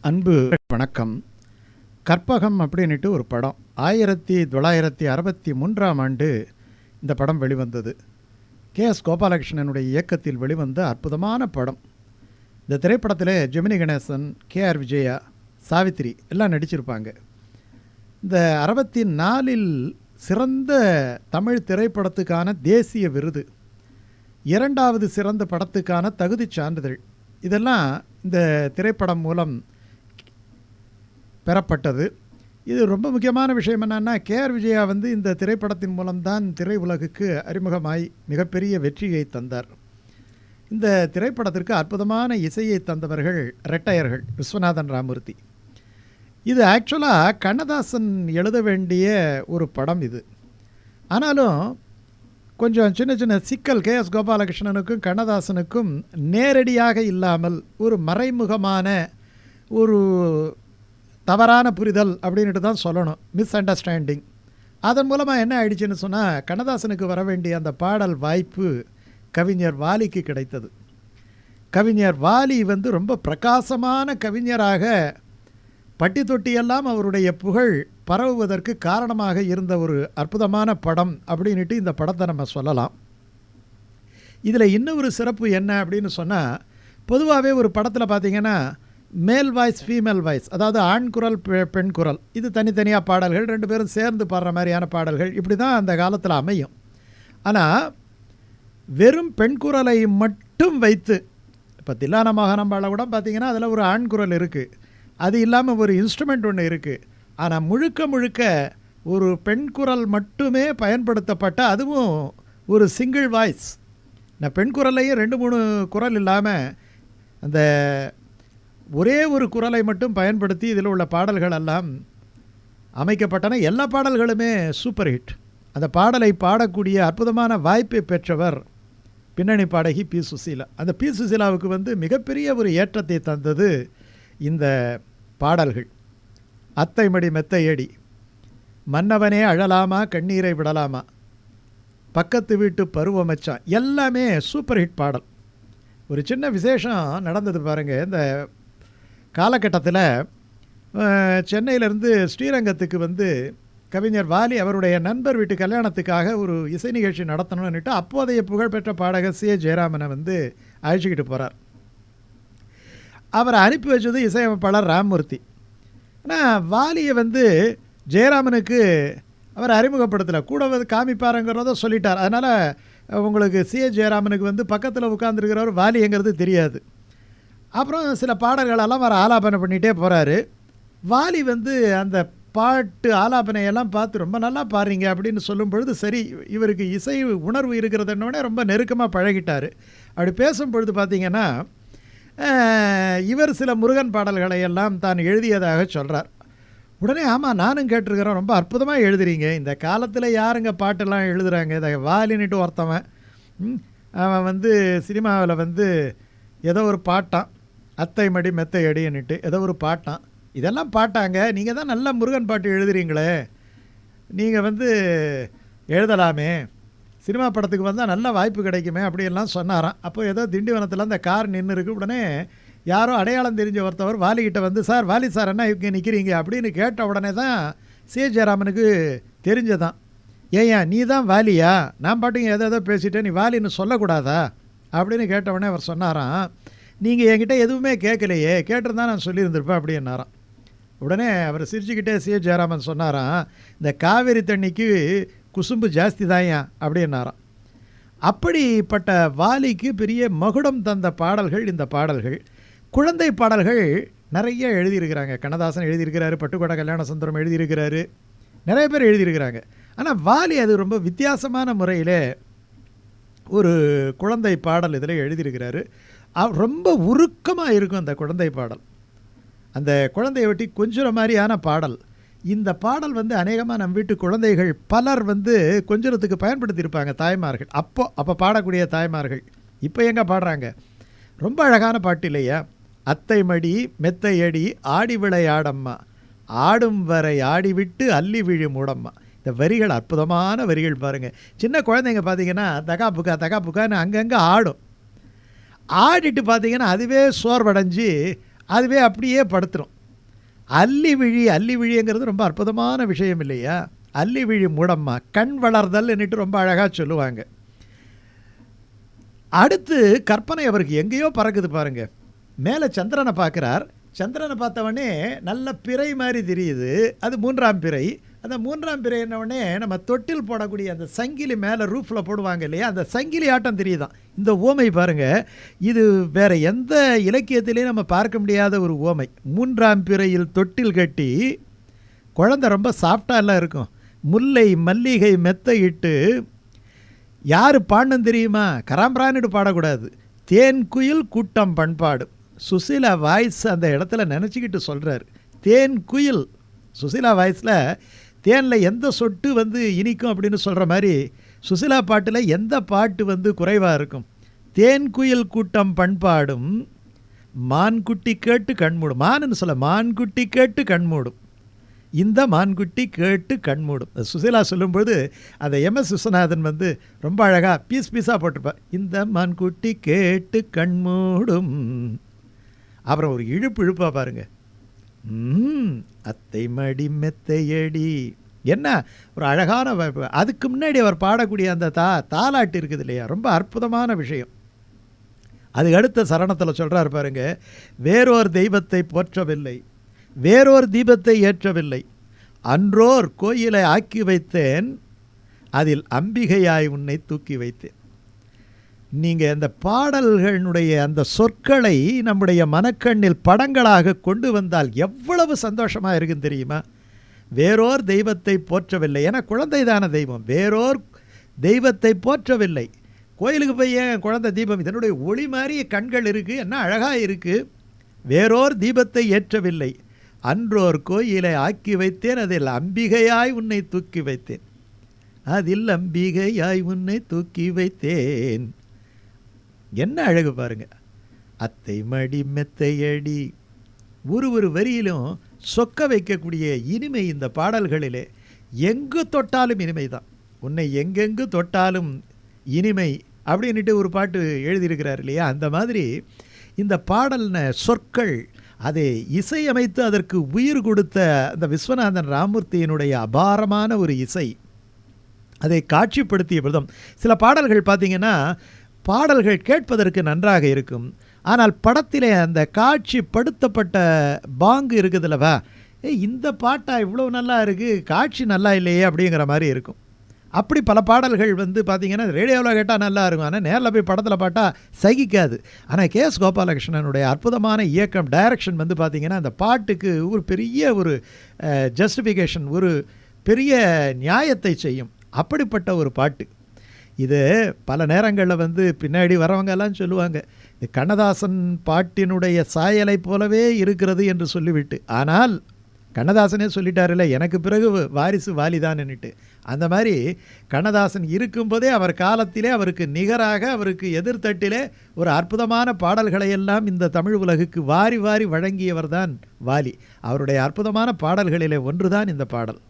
அன்பு வணக்கம். கற்பகம் அப்படின்ட்டு ஒரு படம். ஆயிரத்தி தொள்ளாயிரத்தி அறுபத்தி மூன்றாம் ஆண்டு இந்த படம் வெளிவந்தது. கே. எஸ். கோபாலகிருஷ்ணனுடைய இயக்கத்தில் வெளிவந்த அற்புதமான படம். இந்த திரைப்படத்தில் ஜெமினி கணேசன் கே. ஆர். விஜயா சாவித்திரி எல்லாம் நடிச்சிருப்பாங்க. இந்த அறுபத்தி நாலில் சிறந்த தமிழ் திரைப்படத்துக்கான தேசிய விருது. இரண்டாவது சிறந்த படத்துக்கான தகுதிச் சான்றிதழ். இதெல்லாம் இந்த திரைப்படம் மூலம் பெறப்பட்டது. இது ரொம்ப முக்கியமான விஷயம் என்னன்னா கேஆர் விஜயா வந்து இந்த திரைப்படத்தின் மூலம்தான் திரை உலகுக்கு அறிமுகமாய் மிகப்பெரிய வெற்றியை தந்தார். இந்த திரைப்படத்திற்கு அற்புதமான இசையை தந்தவர்கள் ரெட்டையர்கள் விஸ்வநாதன் ராமூர்த்தி. இது ஆக்சுவலாக கண்ணதாசன் எழுத வேண்டிய ஒரு படம் இது. ஆனாலும் கொஞ்சம் சின்ன சின்ன சிக்கல் கே. எஸ். கோபாலகிருஷ்ணனுக்கும் கண்ணதாசனுக்கும் நேரடியாக இல்லாமல் ஒரு மறைமுகமான ஒரு தவறான புரிதல் அப்படின்ட்டு தான் சொல்லணும். மிஸ் அண்டர்ஸ்டாண்டிங் அதன் மூலமாக என்ன ஆயிடுச்சுன்னு சொன்னால் கண்ணதாசனுக்கு வர வேண்டிய அந்த பாடல் வாய்ப்பு கவிஞர் வாலிக்கு கிடைத்தது. கவிஞர் வாலி வந்து ரொம்ப பிரகாசமான கவிஞராக பட்டி தொட்டியெல்லாம் அவருடைய புகழ் பரவுவதற்கு காரணமாக இருந்த ஒரு அற்புதமான படம் அப்படின்ட்டு இந்த படத்தை நம்ம சொல்லலாம். இதில் இன்னொரு சிறப்பு என்ன அப்படின்னு சொன்னால் பொதுவாகவே ஒரு படத்தில் பார்த்திங்கன்னா மேல் வாய்ஸ் ஃபீமேல் வாய்ஸ் அதாவது ஆண் குரல் பெ- பெண் குரல் இது தனித்தனியாக பாடல்கள் ரெண்டு பேரும் சேர்ந்து பாடுற மாதிரியான பாடல்கள் இப்படி தான் அந்த காலத்தில் அமையும். ஆனால் வெறும் பெண் குரலை மட்டும் வைத்து இப்போ தில்லான மகானம்பாளை கூட பார்த்திங்கன்னா அதில் ஒரு ஆண் குரல் இருக்குது அது இல்லாமல் ஒரு இன்ஸ்ட்ருமெண்ட் ஒன்று இருக்குது ஆனால் முழுக்க முழுக்க ஒரு பெண் குரல் மட்டுமே பயன்படுத்தப்பட்ட அதுவும் ஒரு சிங்கிள் வாய்ஸ் நான் பெண் குரல்லையும் ரெண்டு மூணு குரல் இல்லாமல் அந்த ஒரே ஒரு குரலை மட்டும் பயன்படுத்தி இதில் உள்ள பாடல்கள் எல்லாம் அமைக்கப்பட்டன. எல்லா பாடல்களுமே சூப்பர் ஹிட். அந்த பாடலை பாடக்கூடிய அற்புதமான வாய்ப்பை பெற்றவர் பின்னணி பாடகி பி. சுசீலா. அந்த பி. சுசீலாவுக்கு வந்து மிகப்பெரிய ஒரு ஏற்றத்தை தந்தது இந்த பாடல்கள். அத்தைமடி மெத்தையடி மன்னவனே அழலாமா கண்ணீரை விடலாமா? பக்கத்து வீட்டு பருவமச்சான். எல்லாமே சூப்பர் ஹிட் பாடல். ஒரு சின்ன விசேஷம் நடந்தது பாருங்கள் இந்த காலகட்டத்தில் சென்னையிலேருந்து ஸ்ரீரங்கத்துக்கு வந்து கவிஞர் வாலி அவருடைய நண்பர் வீட்டு கல்யாணத்துக்காக ஒரு இசை நிகழ்ச்சி நடத்தணும்னுட்டு அப்போதைய புகழ்பெற்ற பாடகர் சி. ஜெயராமனை வந்து அழைச்சிக்கிட்டு போகிறார் அவரை அனுப்பி வச்சது இசையமைப்பாளர் ராமமூர்த்தி. ஆனால் வாலியை வந்து ஜெயராமனுக்கு அவர் அறிமுகப்படுத்தலை. கூட வந்து காமிப்பாருங்கிறத சொல்லிட்டார். அதனால் உங்களுக்கு சி. ஜெயராமனுக்கு வந்து பக்கத்தில் உட்காந்துருக்கிறவர் வாலிங்கிறது தெரியாது. அப்புறம் சில பாடல்களெல்லாம் வர ஆலாபனை பண்ணிகிட்டே போகிறாரு வாலி வந்து அந்த பாட்டு ஆலாபனையெல்லாம் பார்த்து ரொம்ப நல்லா பாடுறீங்க அப்படின்னு சொல்லும் பொழுது சரி இவருக்கு இசை உணர்வு இருக்கிறதுனோடனே ரொம்ப நெருக்கமாக பழகிட்டார். அப்படி பேசும் பொழுது பார்த்தீங்கன்னா இவர் சில முருகன் பாடல்களை எல்லாம் தான் எழுதியதாக சொல்கிறார் உடனே ஆமாம் நானும் கேட்டிருக்கிறேன். ரொம்ப அற்புதமாக எழுதுறீங்க. இந்த காலத்தில் யாருங்க பாட்டெல்லாம் எழுதுகிறாங்க இதை வாலின்னுட்டு ஒருத்தவன் அவன் வந்து சினிமாவில் வந்து ஏதோ ஒரு பாட்டான். அத்தை மடி மெத்தை அடின்னுட்டு ஏதோ ஒரு பாட்டான் இதெல்லாம் பாட்டாங்க. நீங்கள் தான் நல்ல முருகன் பாட்டு எழுதுறீங்களே. நீங்கள் வந்து எழுதலாமே. சினிமா படத்துக்கு வந்தால் நல்ல வாய்ப்பு கிடைக்குமே அப்படியெல்லாம் சொன்னாராம். அப்போ ஏதோ திண்டிவனத்தில் அந்த கார் நின்று இருக்கு உடனே யாரோ அடையாளம் தெரிஞ்ச ஒருத்தவர் வாலிகிட்ட வந்து சார் வாலி சார் என்ன இங்கே நிற்கிறீங்க அப்படின்னு கேட்ட உடனே தான் சி. ஜெயராமனுக்கு தெரிஞ்சதான் ஏய்யா நீ தான் வாலியா? நான் பாட்டுங்க ஏதோ ஏதோ பேசிட்டேன். நீ வாலின்னு சொல்லக்கூடாதா? அப்படின்னு கேட்ட உடனே அவர் சொன்னாராம். நீங்கள் என்கிட்ட எதுவுமே கேட்கலையே கேட்டிருந்தா நான் சொல்லியிருந்திருப்பேன் அப்படின்னாராம். உடனே அவர் சிரிச்சுக்கிட்டே சி. ஜெயராமன் சொன்னாராம் இந்த காவேரி தண்ணிக்கு குசும்பு ஜாஸ்தி தான்யா அப்படின்னாராம். அப்படிப்பட்ட வாலிக்கு பெரிய மகுடம் தந்த பாடல்கள் இந்த பாடல்கள். குழந்தை பாடல்கள் நிறைய எழுதியிருக்கிறாங்க. கண்ணதாசன் எழுதியிருக்கிறாரு பட்டுக்கோட கல்யாண சுந்தரம் எழுதியிருக்கிறாரு நிறைய பேர் எழுதியிருக்கிறாங்க. ஆனால் வாலி அது ரொம்ப வித்தியாசமான முறையில் ஒரு குழந்தை பாடல் இதில் எழுதியிருக்கிறாரு. ரொம்ப உருக்கமாக இருக்கும் அந்த குழந்தை பாடல். அந்த குழந்தையை ஒட்டி கொஞ்சுற மாதிரியான பாடல். இந்த பாடல் வந்து அநேகமாக நம் வீட்டு குழந்தைகள் பலர் வந்து கொஞ்சத்துக்கு பயன்படுத்தியிருப்பாங்க தாய்மார்கள். அப்போ அப்போ பாடக்கூடிய தாய்மார்கள். இப்போ எங்கே பாடுறாங்க? ரொம்ப அழகான பாட்டு இல்லையா? அத்தை மடி மெத்தை அடி ஆடி விளையாடம்மா. ஆடும் வரை ஆடிவிட்டு அள்ளி விழி மூடம்மா இந்த வரிகள் அற்புதமான வரிகள் பாருங்கள் சின்ன குழந்தைங்க பார்த்தீங்கன்னா தகா புக்கா தகா புக்கான்னு அங்கங்கே ஆடும். ஆடிட்டு பார்த்தீங்கன்னா அதுவே சோர்வடைஞ்சு அதுவே அப்படியே படுத்துடும் அல்லி விழி அல்லி விழிங்கிறது ரொம்ப அற்புதமான விஷயம் இல்லையா? அல்லி விழி மூடம்மா கண் வளர்தல்ன்னுட்டு ரொம்ப அழகாக சொல்லுவாங்க. அடுத்து கற்பனை அவருக்கு எங்கேயோ பறக்குது பாருங்க. மேலே சந்திரனை பார்க்குறார். சந்திரனை பார்த்தவொடனே நல்ல பிறை மாதிரி தெரியுது. அது மூன்றாம் பிறை. அந்த மூன்றாம் பிறை என்னவுடனே நம்ம தொட்டில் போடக்கூடிய அந்த சங்கிலி மேலே ரூஃபில் போடுவாங்க இல்லையா? அந்த சங்கிலி ஆட்டம் தெரியுதான் இந்த ஓமை பாருங்கள் இது வேறு எந்த இலக்கியத்திலையும் நம்ம பார்க்க முடியாத ஒரு ஓமை. மூன்றாம் பிறையில் தொட்டில் கட்டி குழந்தை ரொம்ப சாஃப்டாக எல்லாம் இருக்கும். முல்லை மல்லிகை மெத்தையிட்டு யார் பாடணும் தெரியுமா? கராம்பரானிட்டு பாடக்கூடாது. தேன் குயில் கூட்டம் பண்பாடு. சுசீலா வாய்ஸ் அந்த இடத்துல நினச்சிக்கிட்டு சொல்கிறார் தேன் குயில் சுசீலா வாய்ஸில் தேனில் எந்த சொட்டு வந்து இனிக்கும் அப்படின்னு சொல்கிற மாதிரி சுசிலா பாட்டில் எந்த பாட்டு வந்து குறைவாக இருக்கும்? தேன் குயில் கூட்டம் பண்பாடும் மான்குட்டி கேட்டு கண்மூடும் மானுன்னு சொல்ல மான்குட்டி கேட்டு கண்மூடும் இந்த மான்குட்டி கேட்டு கண்மூடும் சுசீலா சொல்லும்போது அந்த எம்எஸ் விஸ்வநாதன் வந்து ரொம்ப அழகாக பீஸ் பீஸாக போட்டிருப்பார் இந்த மான்குட்டி கேட்டு கண்மூடும் அப்புறம் ஒரு இழுப்பு இழுப்பாக பாருங்கள் அத்தை மடி மெத்தையடி. என்ன? ஒரு அழகான அதுக்கு முன்னாடி அவர் பாடக்கூடிய அந்த தா தாலாட்டு இருக்குது இல்லையா? ரொம்ப அற்புதமான விஷயம். அதுக்கு அடுத்த சரணத்தில் சொல்கிறார் பாருங்க வேறோர் தெய்வத்தை போற்றவில்லை. வேறோர் தீபத்தை ஏற்றவில்லை. அன்றோர் கோயிலை ஆக்கி வைத்தேன். அதில் அம்பிகையாய் உன்னை தூக்கி வைத்தேன். நீங்கள் அந்த பாடல்களுடைய அந்த சொற்களை நம்முடைய மனக்கண்ணில் படங்களாக கொண்டு வந்தால் எவ்வளவு சந்தோஷமாக இருக்கும் தெரியுமா? வேறோர் தெய்வத்தை போற்றவில்லை. ஏன்னா குழந்தைதான தெய்வம். வேறோர் தெய்வத்தை போற்றவில்லை. கோயிலுக்கு போய் ஏன் குழந்தை தீபம்? இதனுடைய ஒளி மாதிரி கண்கள் இருக்குது என்ன அழகாக இருக்குது வேறோர் தீபத்தை ஏற்றவில்லை. அன்றோர் கோயிலை ஆக்கி வைத்தேன். அதில் அம்பிகையாய் உன்னை தூக்கி வைத்தேன். அதில் அம்பிகையாய் உன்னை தூக்கி வைத்தேன். என்ன அழகு பாருங்க. அத்தை மடி மெத்தையடி ஒரு ஒரு வரியிலும் சொக்க வைக்கக்கூடிய இனிமை இந்த பாடல்களிலே. எங்கு தொட்டாலும் இனிமை தான் உன்னை எங்கெங்கு தொட்டாலும் இனிமை அப்படின்ட்டு ஒரு பாட்டு எழுதியிருக்கிறார் இல்லையா? அந்த மாதிரி இந்த பாடல்ன சொற்கள் அதை இசையமைத்து அதற்கு உயிர் கொடுத்த அந்த விஸ்வநாதன் ராமூர்த்தியினுடைய அபாரமான ஒரு இசை. அதை காட்சிப்படுத்திய விதம் சில பாடல்கள் பார்த்தீங்கன்னா பாடல்கள் கேட்பதற்கு நன்றாக இருக்கும். ஆனால் படத்திலே அந்த காட்சிப்படுத்தப்பட்ட பாங்கு இருக்குதுல்லவா? ஏய் இந்த பாட்டா இவ்வளோ நல்லா இருக்குது காட்சி நல்லா இல்லையே அப்படிங்கிற மாதிரி இருக்கும். அப்படி பல பாடல்கள் வந்து பார்த்திங்கன்னா ரேடியோவில் கேட்டால் நல்லா இருக்கும். ஆனால் நேரில் போய் படத்தில் பாட்டா சகிக்காது. ஆனால் கே. எஸ். கோபாலகிருஷ்ணனுடைய அற்புதமான இயக்கம் டைரக்ஷன் வந்து பார்த்திங்கன்னா அந்த பாட்டுக்கு ஒரு பெரிய ஒரு ஜஸ்டிஃபிகேஷன் ஒரு பெரிய நியாயத்தை செய்யும். அப்படிப்பட்ட ஒரு பாட்டு. இது பல நேரங்களில் வந்து பின்னாடி வரவங்க எல்லாம் சொல்லுவாங்க இது கண்ணதாசன் பாட்டினுடைய சாயலை போலவே இருக்கிறது என்று சொல்லிவிட்டு. ஆனால் கண்ணதாசனே சொல்லிட்டாருல்ல எனக்கு பிறகு வாரிசு வாலிதான்னுட்டு அந்த மாதிரி கண்ணதாசன் இருக்கும்போதே அவர் காலத்திலே அவருக்கு நிகராக அவருக்கு எதிர்த்தட்டிலே ஒரு அற்புதமான பாடல்களை எல்லாம் இந்த தமிழ் உலகுக்கு வாரி வாரி வழங்கியவர் தான் வாலி. அவருடைய அற்புதமான பாடல்களிலே ஒன்றுதான் இந்த பாடல்.